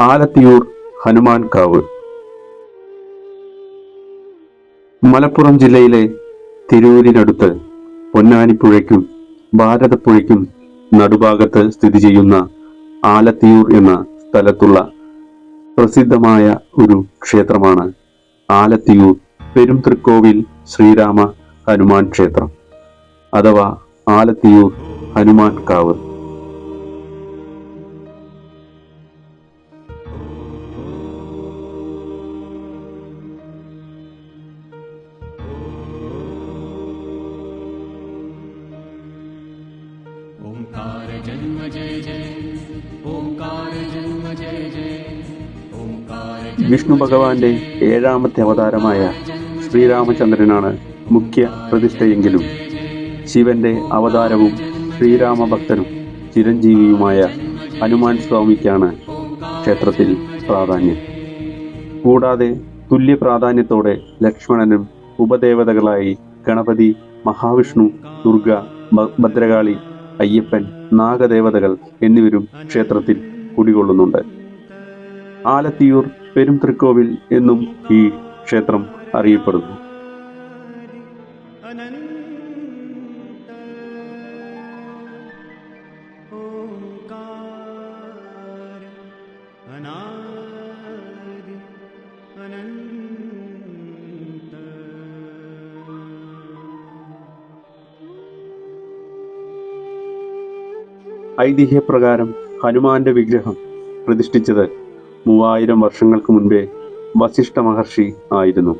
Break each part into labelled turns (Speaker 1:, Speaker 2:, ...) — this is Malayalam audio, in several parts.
Speaker 1: ആലത്തിയൂർ ഹനുമാൻ കാവ്. മലപ്പുറം ജില്ലയിലെ തിരൂരിനടുത്ത് പൊന്നാനിപ്പുഴയ്ക്കും ഭാരതപ്പുഴയ്ക്കും നടുഭാഗത്ത് സ്ഥിതി ചെയ്യുന്ന ആലത്തിയൂർ എന്ന സ്ഥലത്തുള്ള പ്രസിദ്ധമായ ഒരു ക്ഷേത്രമാണ് ആലത്തിയൂർ പെരുംതൃക്കോവിൽ ശ്രീരാമ ഹനുമാൻ ക്ഷേത്രം അഥവാ ആലത്തിയൂർ ഹനുമാൻ കാവ്.
Speaker 2: जन्म जय जय ओङ्कार जन्म जय जय ओङ्कार
Speaker 1: വിഷ്ണു ഭഗവാന്റെ ഏഴാമത്തെ അവതാരമായ ശ്രീരാമചന്ദ്രനാണ് മുഖ്യ പ്രതിഷ്ഠയെങ്കിലും ശിവന്റെ അവതാരവും ശ്രീരാമ ഭക്തനും ചിരഞ്ജീവിയുമായ ഹനുമാൻ സ്വാമിക്കാണ് ക്ഷേത്രത്തിൽ പ്രാധാന്യം കൂടാതെ തുല്യ പ്രാധാന്യത്തോടെ ലക്ഷ്മണനും ഉപദേവതകളായി ഗണപതി മഹാവിഷ്ണു ദുർഗ ഭ- ഭദ്രകാളി അയ്യപ്പൻ നാഗദേവതകൾ എന്നിവരും ക്ഷേത്രത്തിൽ കുടികൊള്ളുന്നുണ്ട്. ആലത്തിയൂർ പെരും തൃക്കോവിൽ എന്നും ഈ ക്ഷേത്രം അറിയപ്പെടുന്നു. ഐതിഹ്യപ്രകാരം ഹനുമാന്റെ വിഗ്രഹം പ്രതിഷ്ഠിച്ചത് മൂവായിരം വർഷങ്ങൾക്ക് മുൻപേ വസിഷ്ഠ മഹർഷി ആയിരുന്നു.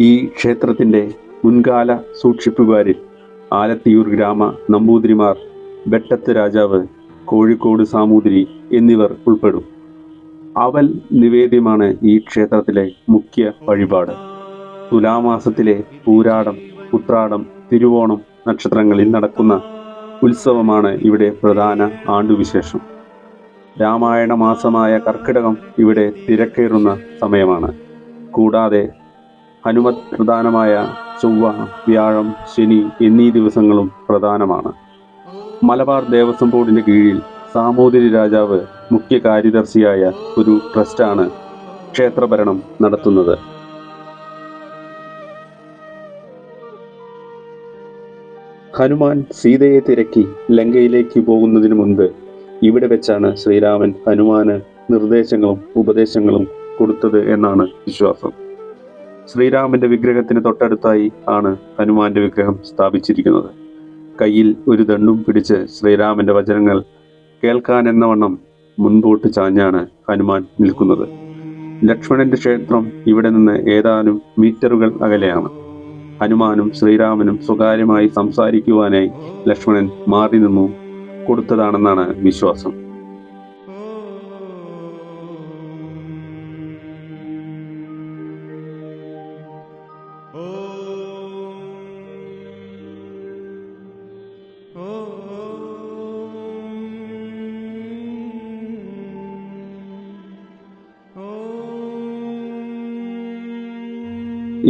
Speaker 1: ഈ ക്ഷേത്രത്തിന്റെ മുൻകാല സൂക്ഷിപ്പുകാരിൽ ആലത്തിയൂർ ഗ്രാമ നമ്പൂതിരിമാർ വെട്ടത്ത് രാജാവ് കോഴിക്കോട് സാമൂതിരി എന്നിവർ ഉൾപ്പെടും. അവൽ നിവേദ്യമാണ് ഈ ക്ഷേത്രത്തിലെ മുഖ്യ വഴിപാട്. തുലാമാസത്തിലെ പൂരാടം ഉത്രാടം തിരുവോണം നക്ഷത്രങ്ങളിൽ നടക്കുന്ന ഉത്സവമാണ് ഇവിടെ പ്രധാന ആണ്ടുവിശേഷം. രാമായണ മാസമായ കർക്കിടകം ഇവിടെ തിരക്കേറുന്ന സമയമാണ്. കൂടാതെ ഹനുമത് പ്രധാനമായ ചൊവ്വ വ്യാഴം ശനി എന്നീ ദിവസങ്ങളും പ്രധാനമാണ്. മലബാർ ദേവസ്വം ബോർഡിന്റെ കീഴിൽ സാമൂതിരി രാജാവ് മുഖ്യ കാര്യദർശിയായ ഒരു ട്രസ്റ്റാണ് ക്ഷേത്രഭരണം നടത്തുന്നത്. ഹനുമാൻ സീതയെ തിരക്കി ലങ്കയിലേക്ക് പോകുന്നതിന് മുൻപ് ഇവിടെ വെച്ചാണ് ശ്രീരാമൻ ഹനുമാന് നിർദ്ദേശങ്ങളും ഉപദേശങ്ങളും കൊടുത്തത് എന്നാണ് വിശ്വാസം. ശ്രീരാമന്റെ വിഗ്രഹത്തിന് തൊട്ടടുത്തായി ആണ് ഹനുമാന്റെ വിഗ്രഹം സ്ഥാപിച്ചിരിക്കുന്നത്. കയ്യിൽ ഒരു ദണ്ടും പിടിച്ച് ശ്രീരാമന്റെ വചനങ്ങൾ കേൾക്കാൻ എന്ന വണ്ണം മുൻപോട്ട് ചാഞ്ഞാണ് ഹനുമാൻ നിൽക്കുന്നത്. ലക്ഷ്മണന്റെ ക്ഷേത്രം ഇവിടെ നിന്ന് ഏതാനും മീറ്ററുകൾ അകലെയാണ്. ഹനുമാനും ശ്രീരാമനും സ്വകാര്യമായി സംസാരിക്കുവാനായി ലക്ഷ്മണൻ മാറി നിന്നു. കൊടുത്തതാണെന്നാണ് വിശ്വാസം.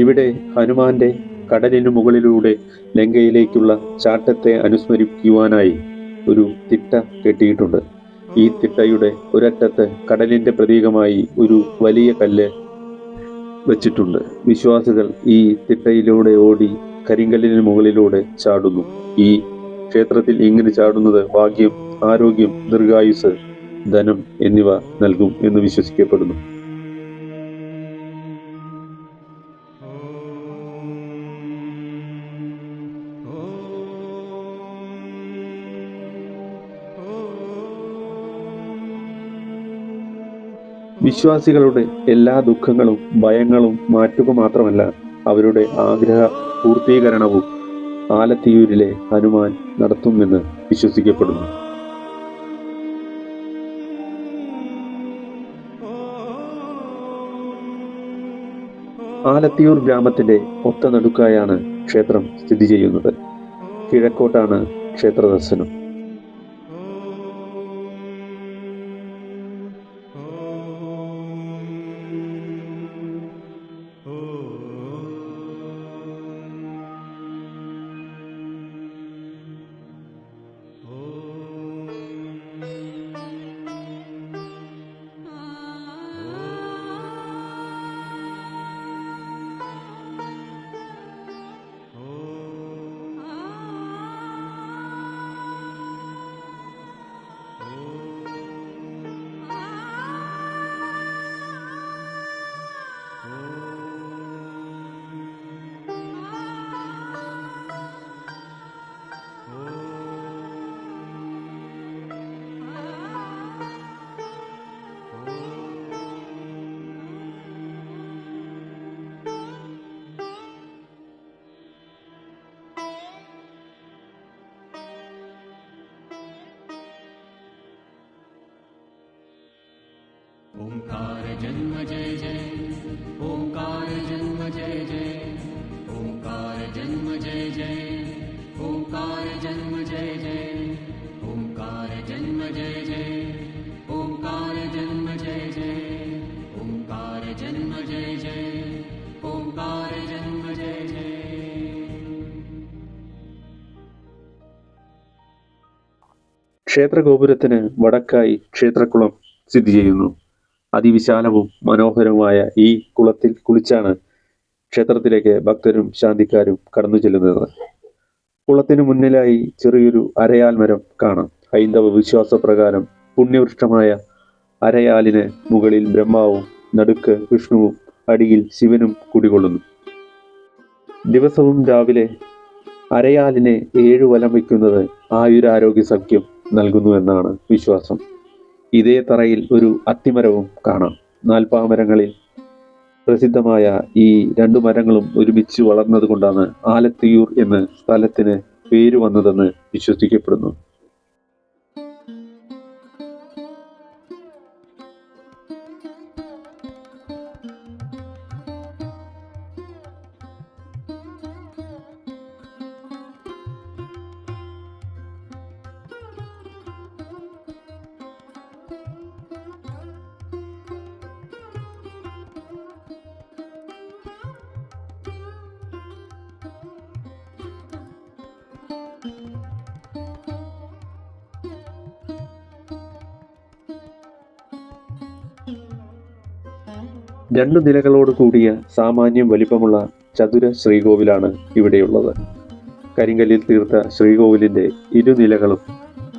Speaker 1: ഇവിടെ ഹനുമാന്റെ കടലിനു മുകളിലൂടെ ലങ്കയിലേക്കുള്ള ചാട്ടത്തെ അനുസ്മരിക്കുവാനായി ഒരു തിട്ട കെട്ടിയിട്ടുണ്ട്. ഈ തിട്ടയുടെ ഒരറ്റത്ത് കടലിന്റെ പ്രതീകമായി ഒരു വലിയ കല്ല് വെച്ചിട്ടുണ്ട്. വിശ്വാസികൾ ഈ തിട്ടയിലൂടെ ഓടി കരിങ്കല്ലിന് മുകളിലൂടെ ചാടുന്നു. ഈ ക്ഷേത്രത്തിൽ ഇങ്ങനെ ചാടുന്നത് ഭാഗ്യം ആരോഗ്യം ദീർഘായുസ് ധനം എന്നിവ നൽകും എന്ന് വിശ്വസിക്കപ്പെടുന്നു. വിശ്വാസികളുടെ എല്ലാ ദുഃഖങ്ങളും ഭയങ്ങളും മാറ്റുക മാത്രമല്ല അവരുടെ ആഗ്രഹ പൂർത്തീകരണവും ആലത്തിയൂരിലെ ഹനുമാൻ നടത്തുമെന്ന് വിശ്വസിക്കപ്പെടുന്നു. ആലത്തിയൂർ ഗ്രാമത്തിന്റെ ഒത്ത നടുക്കായാണ് ക്ഷേത്രം സ്ഥിതി ചെയ്യുന്നത്. കിഴക്കോട്ടാണ് ക്ഷേത്ര ദർശനം.
Speaker 2: ओङ्कार जन्म जय जय ओङ्कार जन्म जय जय ओङ्कार जन्म जय जय ओङ्कार जन्म जय जय ओङ्कार जन्म जय जय ओङ्कार जन्म जय जय ओङ्कार जन्म जय जय ओङ्कार जन्म जय जय
Speaker 1: ക്ഷേത്രഗോപുരത്തിന് വടക്കായി ക്ഷേത്രക്കുളം സ്ഥിതി ചെയ്യുന്നു അതിവിശാലവും മനോഹരവുമായ ഈ കുളത്തിൽ കുളിച്ചാണ് ക്ഷേത്രത്തിലേക്ക് ഭക്തരും ശാന്തിക്കാരും കടന്നു ചെല്ലുന്നത്. കുളത്തിനു മുന്നിലായി ചെറിയൊരു അരയാൽ മരം കാണാം. ഹൈന്ദവ വിശ്വാസപ്രകാരം പുണ്യവൃക്ഷമായ അരയാലിന് മുകളിൽ ബ്രഹ്മാവും നടുക്ക് വിഷ്ണുവും അടിയിൽ ശിവനും കുടികൊള്ളുന്നു. ദിവസവും രാവിലെ അരയാലിനെ ഏഴു വലം വയ്ക്കുന്നത് ആയുരാരോഗ്യ സഖ്യം നൽകുന്നു എന്നാണ് വിശ്വാസം. ഇതേ തറയിൽ ഒരു അത്തിമരവും കാണാം. നാൽപ്പാമരങ്ങളിൽ പ്രസിദ്ധമായ ഈ രണ്ടു മരങ്ങളും ഒരുമിച്ച് വളർന്നതുകൊണ്ടാണ് ആലത്തിയൂർ എന്ന സ്ഥലത്തിന് പേര് വന്നതെന്ന് വിശ്വസിക്കപ്പെടുന്നു. രണ്ടു നിലകളോട് കൂടിയ സാമാന്യം വലിപ്പമുള്ള ചതുര ശ്രീകോവിലാണ് ഇവിടെയുള്ളത്. കരിങ്കല്ലിൽ തീർത്ത ശ്രീകോവിലിന്റെ ഇരുനിലകളും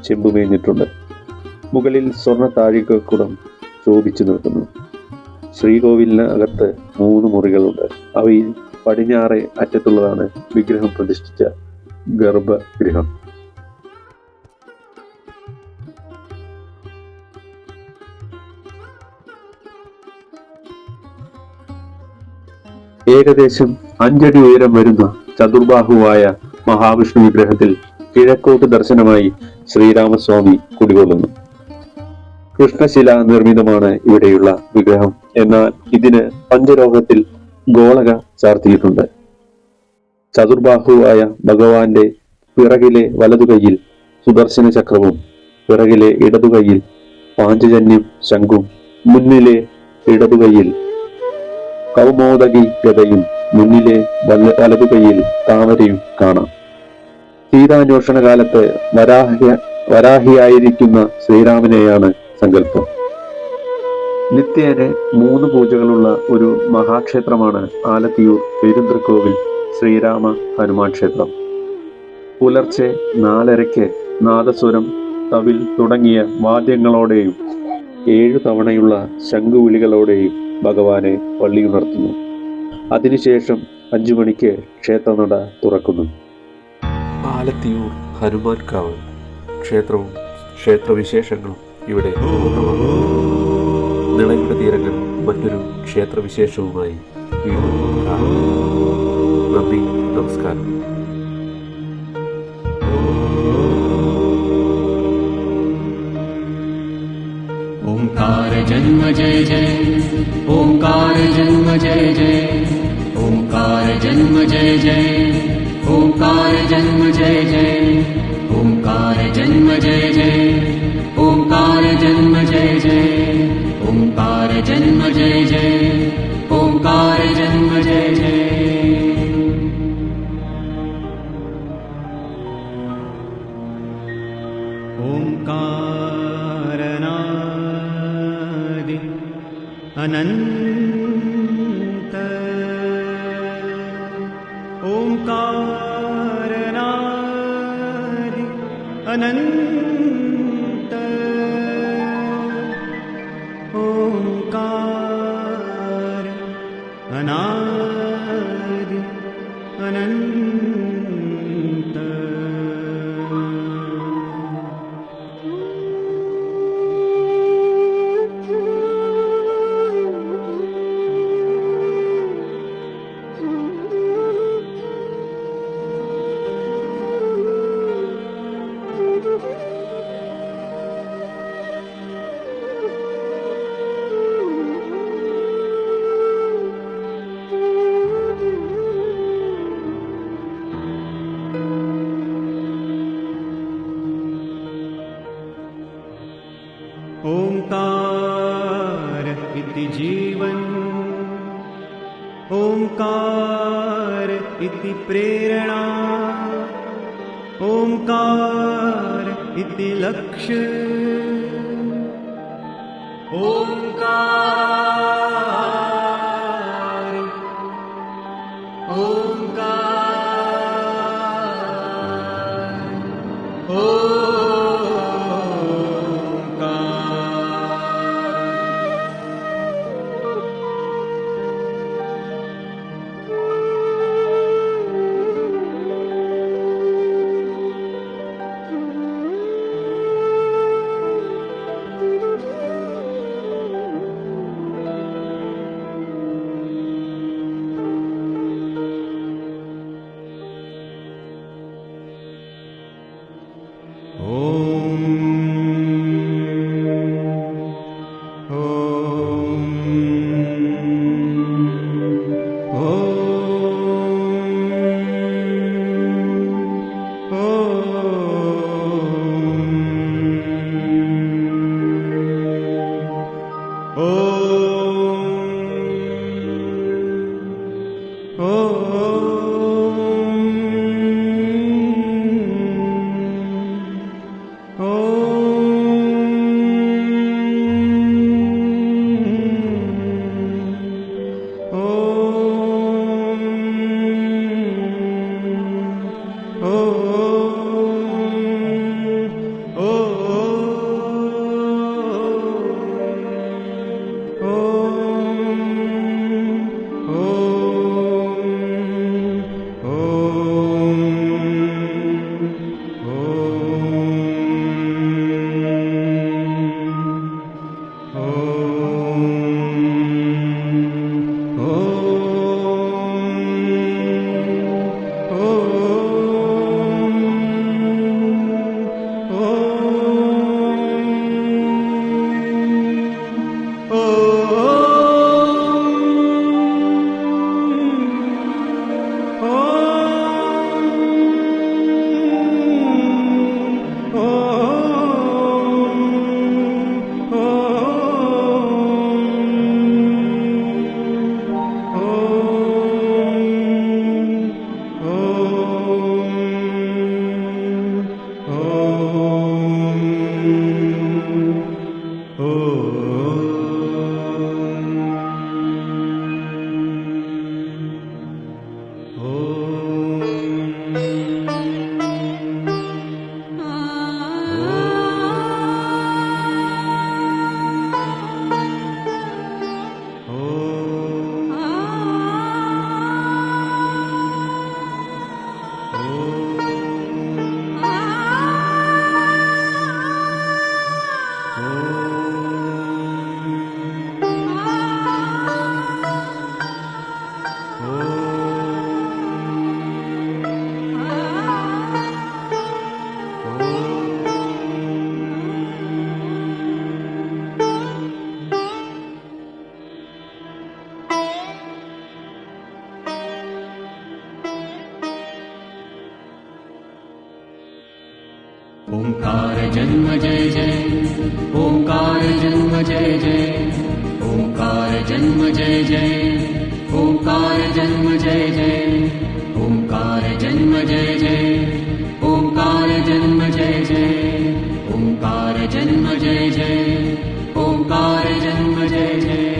Speaker 1: ചെമ്പുമേഞ്ഞിട്ടുണ്ട്. മുകളിൽ സ്വർണ താഴികക്കുടം ശോഭിച്ചു നിൽക്കുന്നു. ശ്രീകോവിലിന് അകത്ത് മൂന്ന് മുറികളുണ്ട്. അവയിൽ പടിഞ്ഞാറെ അറ്റത്തുള്ളതാണ് വിഗ്രഹം പ്രതിഷ്ഠിച്ച ഗർഭഗൃഹം. ഏകദേശം അഞ്ചടി ഉയരം വരുന്ന ചതുർബാഹുവായ മഹാവിഷ്ണു വിഗ്രഹത്തിൽ കിഴക്കോട്ട് ദർശനമായി ശ്രീരാമസ്വാമി കുടികൊള്ളുന്നു. കൃഷ്ണശില നിർമ്മിതമാണ് ഇവിടെയുള്ള വിഗ്രഹം. എന്നാൽ ഇതിന് പഞ്ചലോകത്തിൽ ഗോളക ചാർത്തിയിട്ടുണ്ട്. ചതുർബാഹുവായ ഭഗവാന്റെ പിറകിലെ വലതുകൈയിൽ സുദർശന ചക്രവും പിറകിലെ ഇടതുകൈയിൽ പാഞ്ചജന്യം ശംഖും മുന്നിലെ ഇടതുകൈയിൽ കൗമോദകി ഗതയും മുന്നിലെ വലതു കയ്യിൽ താമരയും കാണാം. സീതാന്വേഷണ കാലത്ത് വരാഹ്യ വരാഹിയായിരിക്കുന്ന ശ്രീരാമനെയാണ് സങ്കല്പം. നിത്യേന മൂന്ന് പൂജകളുള്ള ഒരു മഹാക്ഷേത്രമാണ് ആലത്തിയൂർ പെരുന്തൃക്കോവിൽ ശ്രീരാമ ഹനുമാൻ ക്ഷേത്രം. പുലർച്ചെ നാലരയ്ക്ക് നാദസ്വരം തവിൽ തുടങ്ങിയ വാദ്യങ്ങളോടെയും ഏഴു തവണയുള്ള ശംഖുവിളികളോടെയും ഭഗവാനെ പള്ളിയുണർത്തുന്നു അതിനുശേഷം അഞ്ചു മണിക്ക് ക്ഷേത്രനട തുറക്കുന്നു. ആലത്തിയൂർ ഹനുമാൻകാവ് ക്ഷേത്രവും ക്ഷേത്രവിശേഷങ്ങളും ഇവിടെ. നിളയുടെ തീരങ്ങൾ മറ്റൊരു ക്ഷേത്രവിശേഷവുമായി വീണ്ടും നന്ദി നമസ്കാരം.
Speaker 2: ओङ्कार जन्म जय जय ओङ्कार जन्म जय जय ओङ्कार जन्म जय जय ओङ्कार जन्म जय जय ओङ्कार जन्म जय जय ओङ्कार जन्म जय जय ओङ्कार जन्म जय जय ओङ्कार जन्म जय अनन्त ओङ्कारनादि अनन्त ओङ्कार इति जीवन्। ओङ्कार इति प्रेरणा। ओङ्कार इति लक्ष्य। ओङ्कार जन्म जय जय। ओङ्कार जन्म जय जय। ओङ्कार जन्म जय जय। ओङ्कार जन्म जय जय। ओङ्कार जन्म जय जय। ओङ्कार जन्म जय जय। ओङ्कार जन्म जय जय। ओङ्कार जन्म जय जय